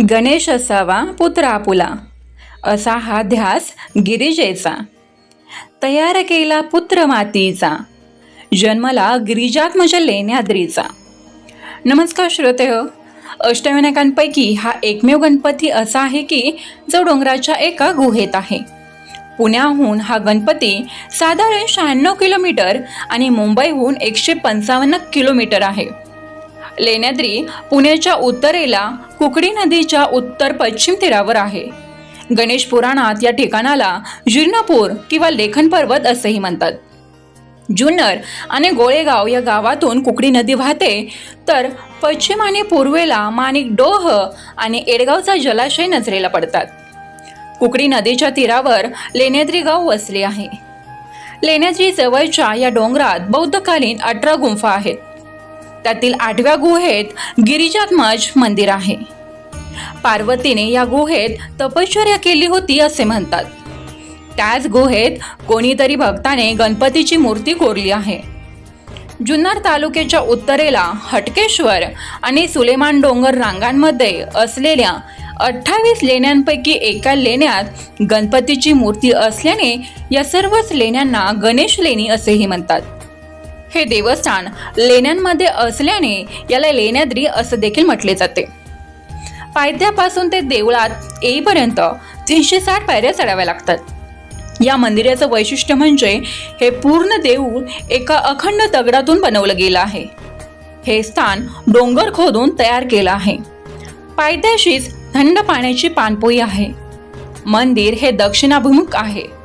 गणेश असावा पुत्र आपुला. असा हा ध्यास गिरिजेचा. तयार केला पुत्र मातीचा. जन्मला गिरिजात्मज लेण्याद्रीचा नमस्कार श्रोते हो. अष्टविनायकांपैकी हा एकमेव गणपती असा आहे की जो डोंगराच्या एका गुहेत आहे. पुण्याहून हा गणपती साधारण शहाण्णव किलोमीटर आणि मुंबईहून एकशे पंचावन्न किलोमीटर आहे. लेण्याद्री पुण्याच्या उत्तरेला कुकडी नदीच्या उत्तर पश्चिम तीरावर आहे. गणेश पुराणात या ठिकाणाला जीर्णपूर किंवा लेखन पर्वत असेही म्हणतात. जुन्नर आणि गोळेगाव या गावातून कुकडी नदी वाहते तर पश्चिम आणि पूर्वेला माणिक डोह आणि एडगावचा जलाशय नजरेला पडतात. कुकडी नदीच्या तीरावर लेण्याद्री गाव वसले आहे. लेण्याद्री जवळच्या या डोंगरात बौद्धकालीन अठरा गुंफा आहेत. त्यातील आठव्या गुहेत गिरिजात्मज मंदिर आहे. पार्वतीने या गुहेत तपश्चर्या केली होती असे म्हणतात. त्याच गुहेत कोणीतरी भक्ताने गणपतीची मूर्ती कोरली आहे. जुन्नर तालुक्याच्या उत्तरेला हटकेश्वर आणि सुलेमान डोंगर रांगांमध्ये असलेल्या अठ्ठावीस लेण्यांपैकी एका लेण्यात गणपतीची मूर्ती असल्याने या सर्वच लेण्यांना गणेश लेणी असेही म्हणतात. हे देवस्थान लेण्यांमध्ये असल्याने याला लेण्याद्री असं देखील म्हटले जाते. पायथ्यापासून ते देवळात येईपर्यंत तीनशे साठ पायऱ्या चढाव्या लागतात. या मंदिराचं वैशिष्ट्य म्हणजे हे पूर्ण देऊळ एका अखंड दगडातून बनवलं गेलं आहे. हे स्थान डोंगर खोदून तयार केलं आहे. पायथ्याशीच थंड पाण्याची पाणपोई आहे. मंदिर हे दक्षिणाभिमुख आहे.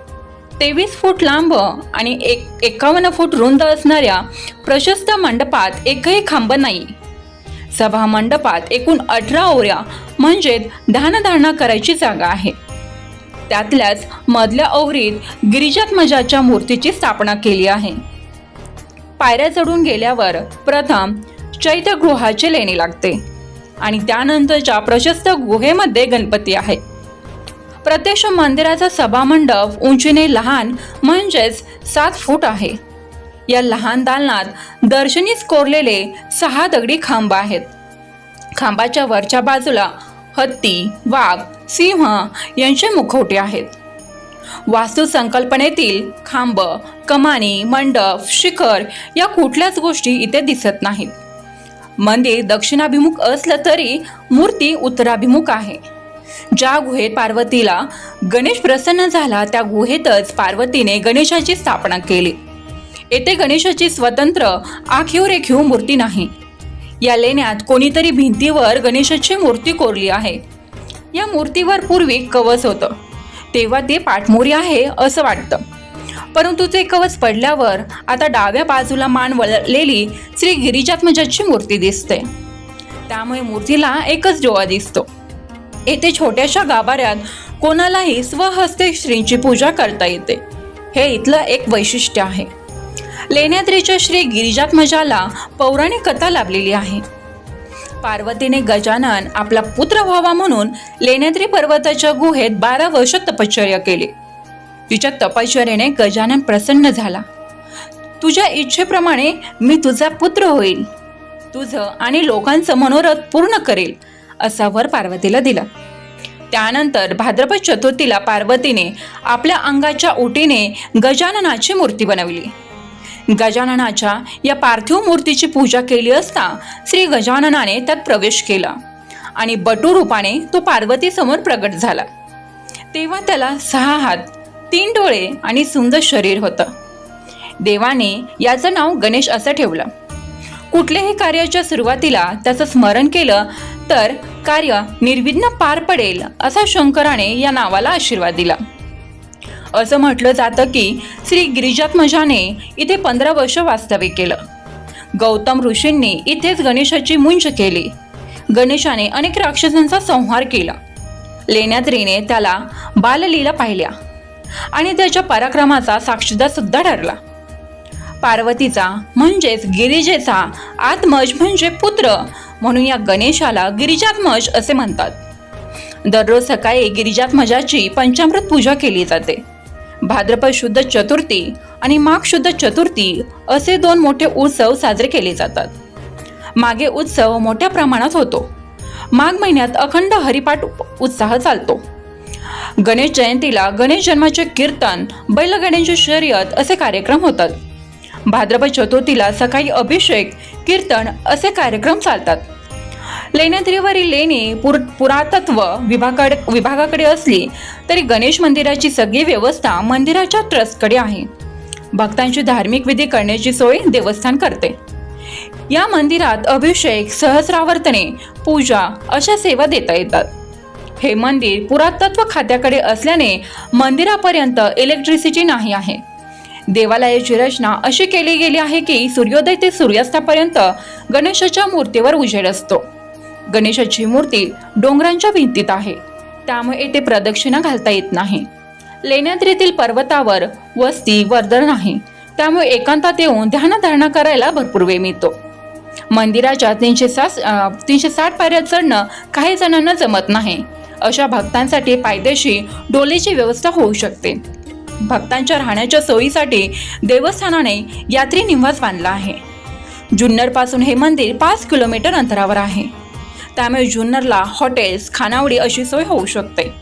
तेवीस फूट लांब आणि एक एकावन्न फूट रुंद असणाऱ्या प्रशस्त मंडपात एकही खांब नाही. सभा मंडपात एकूण अठरा ओऱ्या म्हणजे धानधारणा करायची जागा आहे. त्यातल्याच मधल्या ओवरीत गिरिजात्मजाच्या मूर्तीची स्थापना केली आहे. पायऱ्या चढून गेल्यावर प्रथम चैत्यगृहाचे लेणे लागते आणि त्यानंतरच्या प्रशस्त गुहेमध्ये गणपती आहे. प्रत्यक्ष मंदिराचा सभामंडप उंचीने लहान म्हणजेच सात फूट आहे. या लहान दालनात दर्शनीच कोरलेले सहा दगडी खांब आहेत. खांबाच्या वरच्या बाजूला हत्ती वाघ सिंह यांचे मुखवटे आहेत. वास्तुसंकल्पनेतील खांब कमानी मंडप शिखर या कुठल्याच गोष्टी इथे दिसत नाहीत. मंदिर दक्षिणाभिमुख असलं तरी मूर्ती उत्तराभिमुख आहे. ज्या गुहेत पार्वतीला गणेश प्रसन्न झाला त्या गुहेतच पार्वतीने गणेशाची स्थापना केली. येथे गणेशाची स्वतंत्र आखीव रेखीव मूर्ती नाही. या लेण्यात कोणीतरी भिंतीवर गणेशाची मूर्ती कोरली आहे. या मूर्तीवर पूर्वी कवच होतं. तेव्हा ते पाठमोरी आहे असं वाटतं. परंतु ते कवच पडल्यावर आता डाव्या बाजूला मान वळलेली श्री गिरिजात्मजाची मूर्ती दिसते. त्यामुळे मूर्तीला एकच डोळा दिसतो. येथे छोट्याशा गाभाऱ्यात कोणालाही स्वहस्ते श्रींची पूजा करता येते. हे इथलं एक वैशिष्ट्य आहे. लेण्याद्रीच्या श्री गिरिजात्मजाला पौराणिक कथा लाभलेली आहे. पार्वतीने गजानन आपला पुत्र व्हावा म्हणून लेण्याद्री पर्वताच्या गुहेत बारा वर्ष तपश्चर्या केली. तिच्या तपश्चर्याने गजानन प्रसन्न झाला. तुझ्या इच्छेप्रमाणे मी तुझा पुत्र होईल. तुझं आणि लोकांचं मनोरथ पूर्ण करेल असा वर पार्वतीला दिला. त्यानंतर भाद्रपद चतुर्थीला पार्वतीने आपल्या अंगाच्या ओटीने गजाननाची मूर्ती बनवली. गजाननाच्या या पार्थिव मूर्तीची पूजा केली असता श्री गजाननाने त्यात प्रवेश केला आणि बटू रूपाने तो पार्वतीसमोर प्रगट झाला. तेव्हा त्याला सहा हात तीन डोळे आणि सुंदर शरीर होतं. देवाने याचं नाव गणेश असं ठेवलं. कुठल्याही कार्याच्या सुरुवातीला त्याचं स्मरण केलं तर कार्य निर्विघ्न पार पडेल असा शंकराने या नावाला आशीर्वाद दिला. असं म्हटलं जातं की श्री गिरिजात्मजाने इथे पंधरा वर्ष वास्तव्य केलं. गौतम ऋषींनी इथेच गणेशाची मुंज केली. गणेशाने अनेक राक्षसांचा संहार केला. लेण्याद्रीने त्याला बाललीला पाहिल्या आणि त्याच्या पराक्रमाचा साक्षीदार सुद्धा ठरला. पार्वतीचा म्हणजेच गिरिजेचा आत्मज म्हणजे पुत्र म्हणून या गणेशाला गिरिजात्मज असे म्हणतात. दररोज सकाळी गिरिजात्मजाची पंचामृत पूजा केली जाते. भाद्रपद शुद्ध चतुर्थी आणि माघ शुद्ध चतुर्थी असे दोन मोठे उत्सव साजरे केले जातात. मागे उत्सव मोठ्या प्रमाणात होतो. माघ महिन्यात अखंड हरिपाठ उत्साह चालतो. गणेश जयंतीला गणेश जन्माचे कीर्तन बैलगणेश शर्यत असे कार्यक्रम होतात. भाद्रपद चतुर्थीला सकाळी अभिषेक कीर्तन असे कार्यक्रम चालतात. लेण्याद्रीवरील लेणी पुर पुरातत्व विभागाकडे विभागाकडे असली तरी गणेश मंदिराची सगळी व्यवस्था मंदिराच्या ट्रस्टकडे आहे. भक्तांची धार्मिक विधी करण्याची सोय देवस्थान करते. या मंदिरात अभिषेक सहस्रावर्तने पूजा अशा सेवा देता येतात. हे मंदिर पुरातत्व खात्याकडे असल्याने मंदिरापर्यंत इलेक्ट्रिसिटी नाही आहे. देवालयाची रचना अशी केली गेली आहे की सूर्योदय ते सूर्यास्तापर्यंत गणेशाच्या मूर्तीवर उजेड असतो. गणेशाची मूर्ती डोंगरांच्या भिंतीत आहे. त्यामुळे येथे प्रदक्षिणा घालता येत नाही. लेण्याद्रीतील पर्वतावर वस्ती वर्दळ नाही. त्यामुळे एकांतात येऊन ध्यानधारणा करायला भरपूर वेळ मिळतो. मंदिराच्या तीनशे सात तीनशे साठ पायऱ्या चढणं काही जणांना जमत नाही. अशा भक्तांसाठी पायदेशी डोलीची व्यवस्था होऊ शकते. भक्तांच्या राहण्याच्या सोयीसाठी देवस्थानाने यात्री निवास बांधला आहे. जुन्नरपासून हे मंदिर पाच किलोमीटर अंतरावर आहे. त्यामुळे जुन्नरला हॉटेल्स खानावडी अशी सोय होऊ शकते.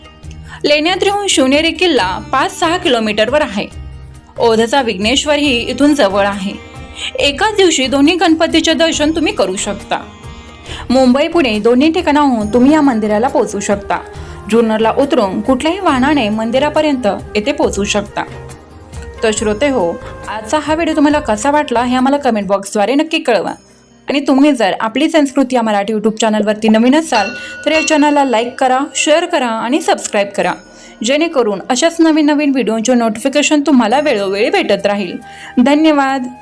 लेण्याद्रीहून शिवनेरी किल्ला पाच सहा किलोमीटरवर आहे. ओधचा विघ्नेश्वरही इथून जवळ आहे. एकाच दिवशी दोन्ही गणपतीचे दर्शन तुम्ही करू शकता. मुंबई पुणे दोन्ही ठिकाणाहून तुम्ही या मंदिराला पोहोचू शकता. जुन्नरला उतरून कुठल्याही वाहनाने मंदिरापर्यंत येथे पोहोचू शकता. तर श्रोते हो आजचा हा व्हिडिओ तुम्हाला कसा वाटला हे आम्हाला कमेंट बॉक्सद्वारे नक्की कळवा. आणि तुम्ही जर आपली संस्कृती या मराठी यूट्यूब चॅनलवरती नवीन असाल तर या चॅनलला लाईक करा शेअर करा आणि सबस्क्राईब करा. जेणेकरून अशाच नवीन नवीन व्हिडिओचे नोटिफिकेशन तुम्हाला वेळोवेळी भेटत राहील. धन्यवाद!